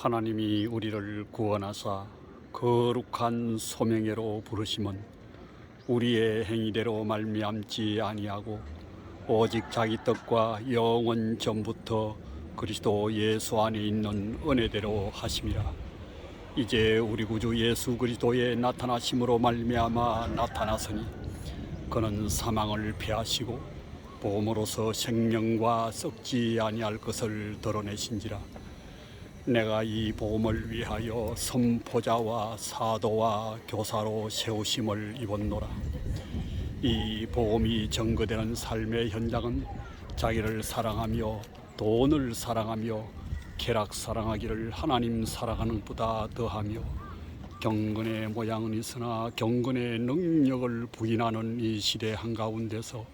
하나님이 우리를 구원하사 거룩한 소명회로 부르심은 우리의 행위대로 말미암지 아니하고 오직 자기 뜻과 영원 전부터 그리스도 예수 안에 있는 은혜대로 하심이라. 이제 우리 구주 예수 그리스도의 나타나심으로 말미암아 나타나서니 그는 사망을 패하시고 보험으로서 생명과 썩지 아니할 것을 드러내신지라 내가 이 복음을 위하여 선포자와 사도와 교사로 세우심을 입었노라. 이 복음이 증거되는 삶의 현장은 자기를 사랑하며 돈을 사랑하며 쾌락 사랑하기를 하나님 사랑하는 보다 더하며 경건의 모양은 있으나 경건의 능력을 부인하는 이 시대 한가운데서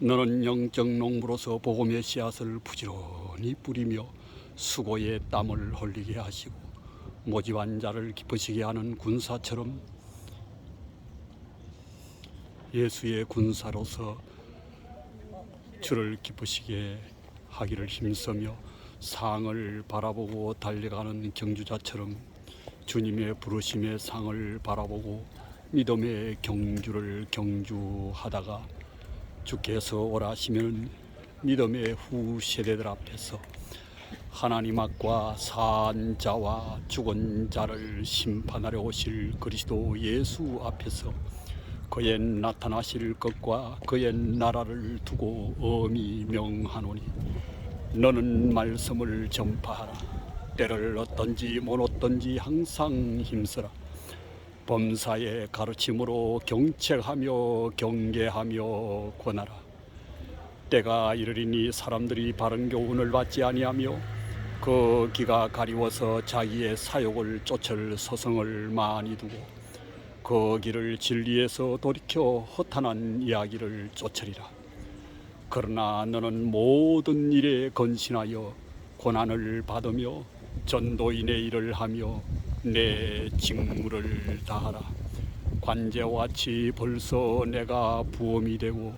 너는 영적 농부로서 복음의 씨앗을 부지런히 뿌리며 수고의 땀을 흘리게 하시고 모집한 자를 기쁘시게 하는 군사처럼 예수의 군사로서 주를 기쁘시게 하기를 힘쓰며 상을 바라보고 달려가는 경주자처럼 주님의 부르심의 상을 바라보고 믿음의 경주를 경주하다가 주께서 오라시면 믿음의 후 세대들 앞에서 하나님 앞과 산 자와 죽은 자를 심판하려 오실 그리스도 예수 앞에서 그의 나타나실 것과 그의 나라를 두고 엄히 명하노니 너는 말씀을 전파하라. 때를 얻든지 못 얻든지 항상 힘쓰라. 범사의 가르침으로 경책하며 경계하며 권하라. 때가 이르리니 사람들이 바른 교훈을 받지 아니하며 그 기가 가리워서 자기의 사욕을 쫓을 서성을 많이 두고 그 길을 진리에서 돌이켜 허탄한 이야기를 쫓으리라. 그러나 너는 모든 일에 건신하여 고난을 받으며 전도인의 일을 하며 내 직무를 다하라. 관제와 같이 벌써 내가 부엄이 되고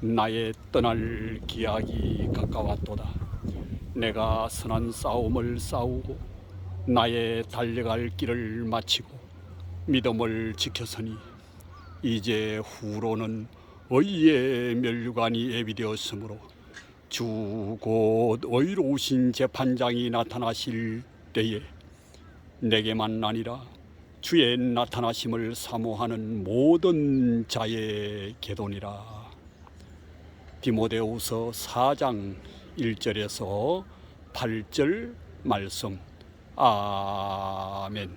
나의 떠날 기약이 가까웠도다. 내가 선한 싸움을 싸우고 나의 달려갈 길을 마치고 믿음을 지켰으니 이제 후로는 의의 멸류관이 예비되었으므로 주 곧 의로우신 재판장이 나타나실 때에 내게만 아니라 주의 나타나심을 사모하는 모든 자의 계돈이라. 디모데후서 4장 1절에서 8절 말씀. 아멘.